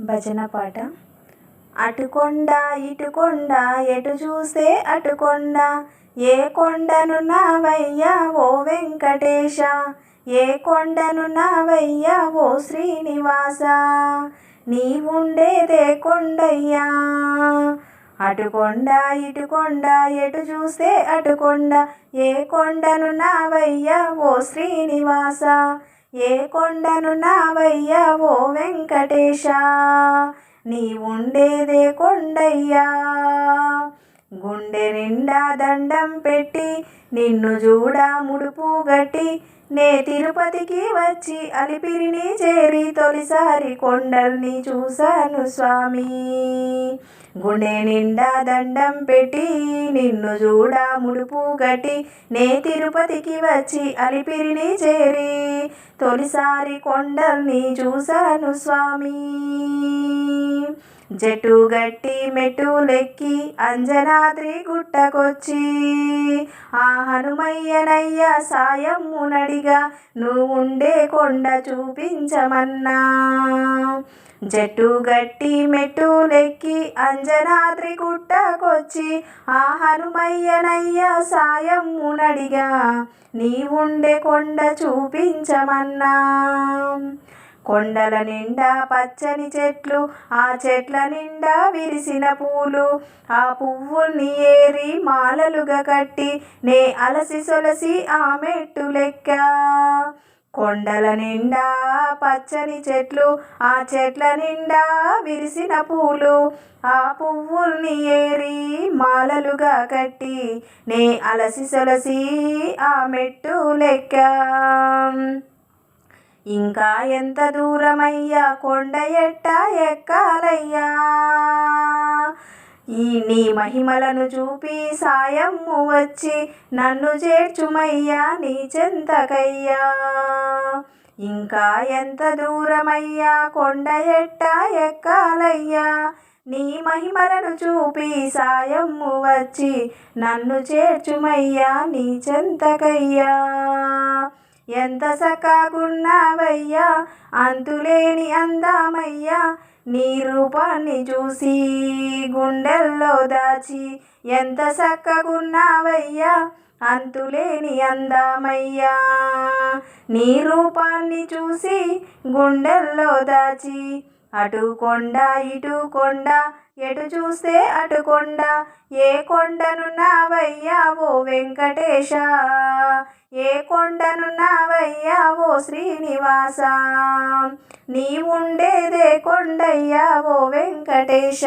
భజన పాట. అటుకొండ ఇటుకొండ ఎటు చూసే అటుకొండ? ఏ కొండను నావయ్యా ఓ వెంకటేశ? ఏ కొండను నావయ్యా ఓ శ్రీనివాస? నీవుండేదే కొండయ్యా. అటుకొండ ఇటుకొండ ఎటు చూస్తే అటుకొండ? ఏ కొండను నావయ్యా ఓ శ్రీనివాస? ఏ కొండను నావయ్యా ఓ వెంకటేశ? ఉండేదే కొండయ్యా. గుండె నిండా దండం పెట్టి నిన్ను చూడ ముడుపు గట్టి నే తిరుపతికి వచ్చి అలిపిరిని చేరి తొలిసారి కొండల్ని చూశాను స్వామి. గుండె నిండా దండం పెట్టి నిన్ను చూడ ముడుపు గట్టి నే తిరుపతికి వచ్చి అలిపిరిని చేరి తొలిసారి కొండల్ని చూశాను స్వామి. జటు గట్టి మెట్టులెక్కి అంజనాద్రి గుట్టకొచ్చి ఆ హనుమయ్యనయ్య సాయమ్మునడిగా నువ్వుండే కొండ చూపించమన్నా. జట్టు గట్టి మెట్టులెక్కి అంజనాద్రి గుట్టకొచ్చి ఆ హనుమయ్యనయ్య సాయమ్మునడిగా నీవుండే కొండ చూపించమన్నా. కొండల నిండా పచ్చని చెట్లు ఆ చెట్ల నిండా విరిసిన పూలు. ఆ పువ్వుల్ని ఏరి మాలలుగా కట్టి నే అలసి సొలసి ఆ మెట్టు లెక్క. కొండల నిండా పచ్చని చెట్లు ఆ చెట్ల నిండా విరిసిన పూలు. ఆ పువ్వుల్ని ఏరి మాలలుగా కట్టి నే అలసి సొలసి ఆ మెట్టు లెక్క. ఇంకా ఎంత దూరమయ్యా కొండ ఎట్ట ఎక్కాలయ్యా? ఈ నీ మహిమలను చూపి సాయము వచ్చి నన్ను చేర్చుమయ్యా నీ చెంతకయ్యా. ఇంకా ఎంత దూరమయ్యా కొండ ఎట్ట ఎక్కాలయ్యా? నీ మహిమలను చూపి సాయము వచ్చి నన్ను చేర్చుమయ్యా నీ చెంతకయ్యా. ఎంత సకాగున్నావయ్యా? అంతులేని అందామయ్యా. నీ రూపాన్ని చూసి గుండెల్లో దాచి ఎంత సక్కగున్నావయ్యా? అంతులేని అందామయ్యా. నీ రూపాన్ని చూసి గుండెల్లో దాచి అటు కొండ ఇటు కొండ ఎటు చూస్తే అటు కొండ ఏ కొండను నావయ్యా ఓ వెంకటేశ. ఏ కొండను నావయ్యా ఓ శ్రీనివాస? నీవుండేదే కొండయ్యా ఓ వెంకటేశ?